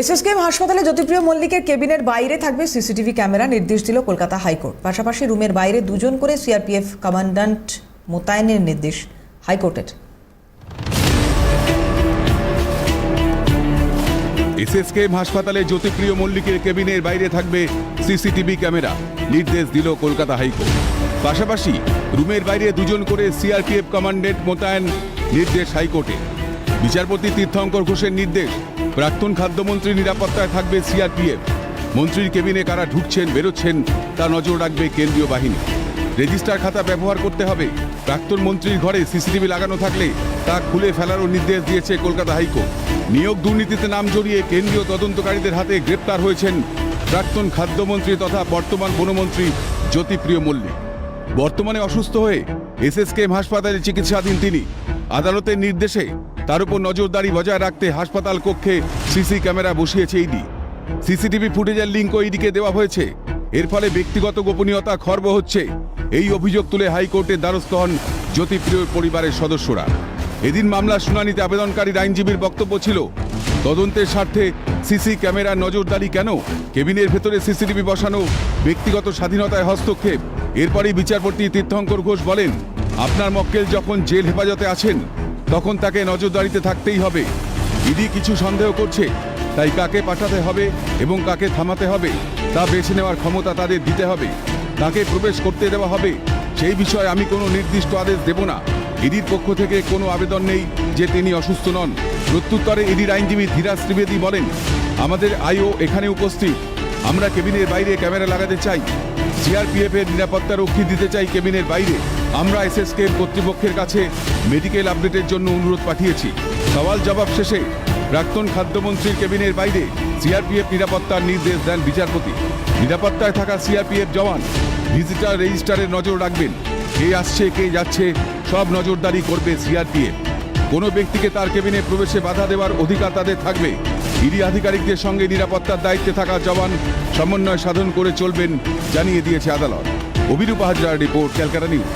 SSKM হাসপাতালে জ্যোতিপ্রিয় মল্লিকের কেবিনের বাইরে থাকবে সিসিটিভি ক্যামেরা, নির্দেশ দিল কলকাতা হাইকোর্ট। পাশাপাশি রুমের বাইরে দুজন করে সিআরপিএফ কমান্ড্যান্ট মোতায়েনের নির্দেশ হাইকোর্টের। এসএসকেএম হাসপাতালে জ্যোতিপ্রিয় মল্লিকের কেবিনের বাইরে থাকবে সিসিটিভি ক্যামেরা, নির্দেশ দিল কলকাতা হাইকোর্ট। পাশাপাশি রুমের বাইরে দুজন করে সিআরপিএফ কমান্ডেন্ট মোতায়েন, নির্দেশ হাইকোর্টে বিচারপতি তীর্থঙ্কর ঘোষের নির্দেশ প্রাক্তন খাদ্যমন্ত্রী নিরাপত্তায় থাকবে সিআরপিএফ। মন্ত্রীর কেবিনে কারা ঢুকছেন, বেরোচ্ছেন, তা নজর রাখবে কেন্দ্রীয় বাহিনী। রেজিস্টার খাতা ব্যবহার করতে হবে। প্রাক্তন মন্ত্রীর ঘরে সিসিটিভি লাগানো থাকলে তা খুলে ফেলারও নির্দেশ দিয়েছে কলকাতা হাইকোর্ট। নিয়োগ দুর্নীতিতে নাম জড়িয়ে কেন্দ্রীয় তদন্তকারীদের হাতে গ্রেপ্তার হয়েছেন প্রাক্তন খাদ্যমন্ত্রী তথা বর্তমান বনমন্ত্রী জ্যোতিপ্রিয় মল্লিক। বর্তমানে অসুস্থ হয়ে এসএসকেএম হাসপাতালে চিকিৎসাধীন তিনি। আদালতের নির্দেশে তার উপর নজরদারি বজায় রাখতে হাসপাতাল কক্ষে সিসি ক্যামেরা বসিয়েছে ইডি। সিসিটিভি ফুটেজের লিঙ্কও ইডিকে দেওয়া হয়েছে। এর ফলে ব্যক্তিগত গোপনীয়তা খর্ব হচ্ছে। এই অভিযোগ তুলে হাইকোর্টের দ্বারস্থ হন জ্যোতিপ্রিয় পরিবারের সদস্যরা। এদিন মামলার শুনানিতে আবেদনকারীর আইনজীবীর বক্তব্য ছিল, তদন্তের স্বার্থে সিসি ক্যামেরা নজরদারি কেন? কেবিনের ভেতরে সিসিটিভি বসানো, ব্যক্তিগত স্বাধীনতায় হস্তক্ষেপ। এরপরই বিচারপতি তীর্থঙ্কর ঘোষ বলেন, আপনার মক্কেল যখন জেল হেফাজতে আছেন তখন তাকে নজরদারিতে থাকতেই হবে। ইডি কিছু সন্দেহ করছে, তাই কাকে পাঠাতে হবে এবং কাকে থামাতে হবে, তা বেছে নেওয়ার ক্ষমতা তাদের দিতে হবে। তাকে প্রবেশ করতে দেওয়া হবে, সেই বিষয়ে আমি কোনো নির্দিষ্ট আদেশ দেব না। ইডির পক্ষ থেকে কোনো আবেদন নেই যে তিনি অসুস্থ নন। প্রত্যুত্তরে ইডির আইনজীবী ধীরাজ ত্রিবেদী বলেন, আমাদের আইও এখানে উপস্থিত। আমরা কেবিনের বাইরে ক্যামেরা লাগাতে চাই। সিআরপিএফ এর নিরাপত্তা রক্ষী দিতে চাই কেবিনের বাইরে। আমরা এসএসকে কর্তৃপক্ষের কাছে মেডিকেল আপডেটের জন্য অনুরোধ পাঠিয়েছি। সওয়াল জবাব শেষে প্রাক্তন খাদ্যমন্ত্রীর কেবিনের বাইরে সিআরপিএফ নিরাপত্তার নির্দেশ দেন বিচারপতি। নিরাপত্তায় থাকা সিআরপিএফ জওয়ান ভিজিটার রেজিস্টারে নজর রাখবেন। কে আসছে, কে যাচ্ছে, সব নজরদারি করবে সিআরপিএফ কোনো ব্যক্তিকে তার কেবিনে প্রবেশে বাধা দেওয়ার অধিকার তাদের থাকবে। ইডি আধিকারিকদের সঙ্গে নিরাপত্তার দায়িত্বে থাকা জওয়ান সমন্বয় সাধন করে চলবেন, জানিয়ে দিয়েছে আদালত। অভিরূপ হাজরার রিপোর্ট, ক্যালকাটা নিউজ।